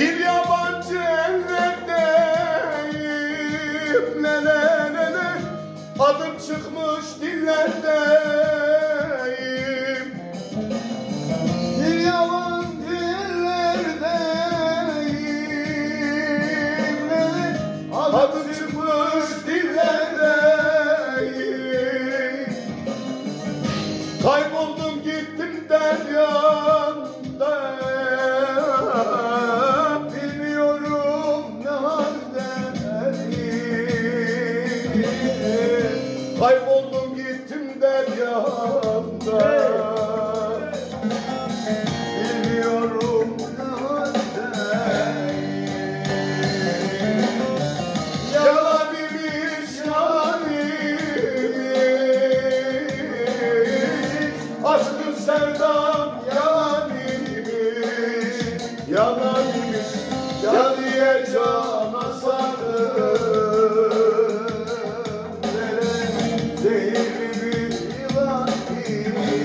Bir yabancı ellerdeyim ne ne Adım çıkmış dillerdeyim Bir yabancı Adım çıkmış dillerdeyim Kayboldum gittim deryanda Kayboldum gittim deryanda Bilmiyorum Yalan imiş, yalan imiş. Aşkın sevdam yalan imiş. Yalan imiş, ya diye Zehirli bir yılan imiş